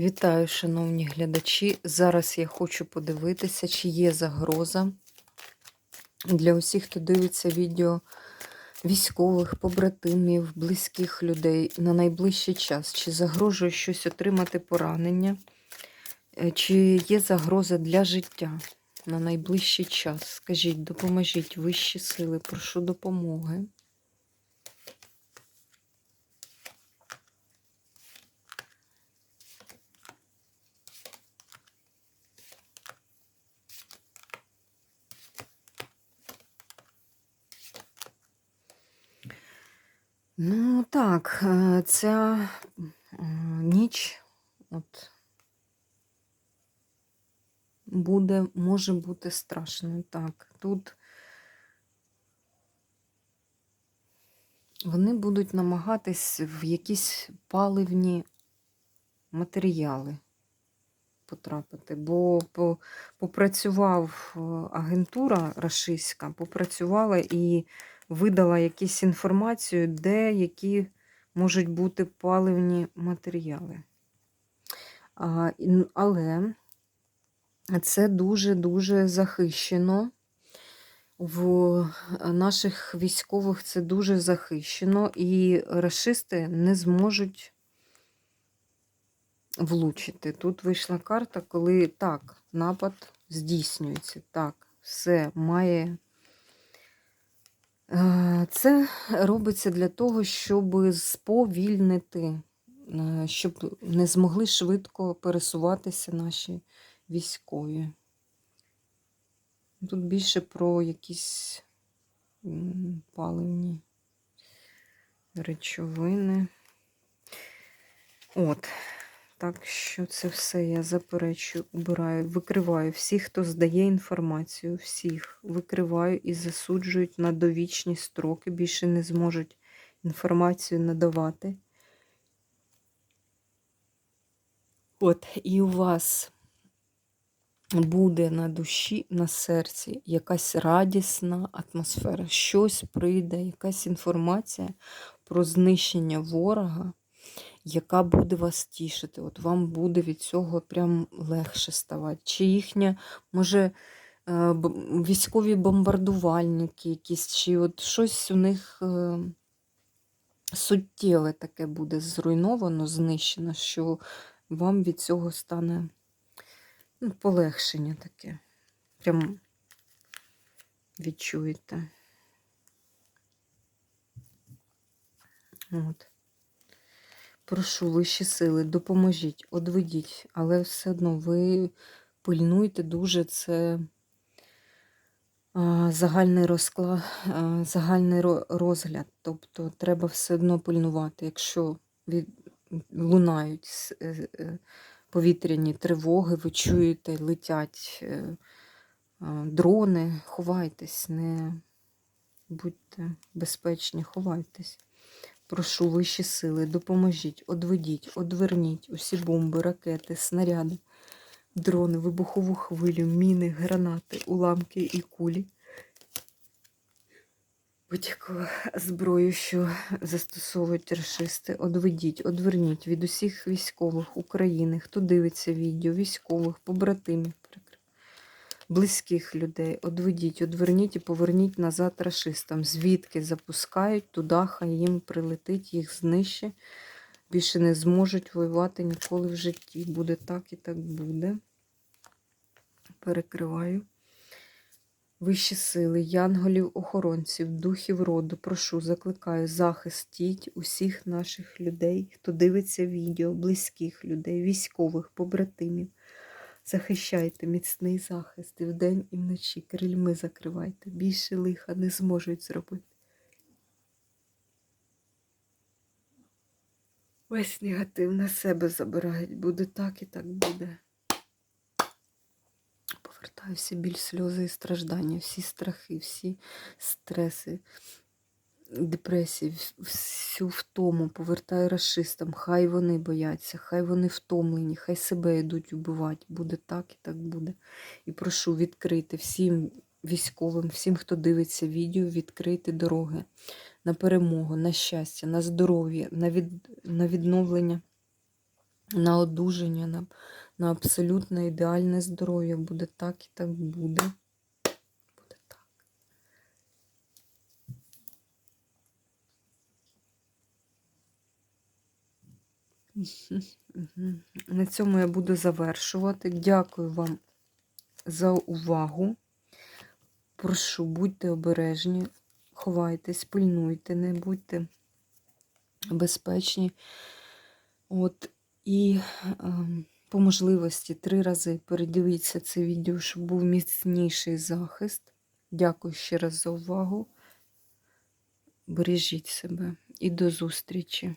Вітаю, шановні глядачі. Зараз я хочу подивитися, чи є загроза для усіх, хто дивиться відео військових, побратимів, близьких людей на найближчий час. Чи загрожує щось отримати поранення, Е, чи є загроза для життя на найближчий час? Скажіть, допоможіть вищі сили, прошу допомоги. Ну так, е, ця е, ніч от буде, може бути страшною. Так, тут вони будуть намагатись в якісь паливні матеріали потрапити, бо попрацював е, агентура рашистська, попрацювала і видала якусь інформацію, де які можуть бути паливні матеріали. Але це дуже-дуже захищено. В наших військових це дуже захищено, і расисти не зможуть влучити. Тут вийшла карта, коли так, напад здійснюється. Так, все має. Е, Це робиться для того, щоб сповільнити, е, щоб не змогли швидко пересуватися наші військові. Тут більше про якісь паливні речовини. От. Так що це все я заперечую, убираю, викриваю всіх, хто здає інформацію, всіх викриваю і засуджують на довічні строки, більше не зможуть інформацію надавати. От, і у вас буде на душі, на серці якась радісна атмосфера, щось прийде, якась інформація про знищення ворога, яка буде вас тішити. От вам буде від цього прям легше ставати. Чи їхня, може, е, військові бомбардувальники якісь, чи от щось у них е, суттєве таке буде зруйновано, знищено, що вам від цього стане ну, полегшення таке. Прям відчуєте. От. Прошу вищі сили, допоможіть, одведіть, але все одно ви пильнуйте дуже це загальний розклад, загальний розгляд. Тобто треба все одно пильнувати, якщо від, лунають е, е, повітряні тривоги, ви чуєте, летять е, дрони, ховайтесь, не будьте безпечні, ховайтесь. Прошу вищі сили, допоможіть, одведіть, одверніть усі бомби, ракети, снаряди, дрони, вибухову хвилю, міни, гранати, уламки і кулі. Будь-яку зброю, що застосовують рашисти, одведіть, одверніть від усіх військових України, хто дивиться відео, військових, побратимів, близьких людей. Одведіть, одверніть і поверніть назад рашистам. Звідки запускають, туди хай їм прилетить, їх знищить. Більше не зможуть воювати ніколи в житті. Буде так і так буде. Перекриваю. Вищі сили, янголів, охоронців, духів роду, прошу, закликаю, захистіть усіх наших людей, хто дивиться відео, близьких людей, військових, побратимів. Захищайте міцний захист і вдень, і вночі. Крильми закривайте. Більше лиха не зможуть зробити. Весь негатив на себе забирають. Буде так і так буде. Повертаю всі біль, сльози і страждання, всі страхи, всі стреси, депресії, всю втому повертаю расистам. Хай вони бояться, хай вони втомлені, хай себе йдуть убивати. Буде так і так буде. І прошу відкрити всім військовим, всім, хто дивиться відео, відкрити дороги на перемогу, на щастя, на здоров'я, на, від... на відновлення на одужання, на, на абсолютно ідеальне здоров'я. Буде так і так. Буде На цьому я буду завершувати. Дякую вам за увагу. Прошу, будьте обережні, ховайтесь, пильнуйте, не будьте безпечні. От, і ем, по можливості три рази передивіться це відео, щоб був міцніший захист. Дякую ще раз за увагу. Бережіть себе і до зустрічі!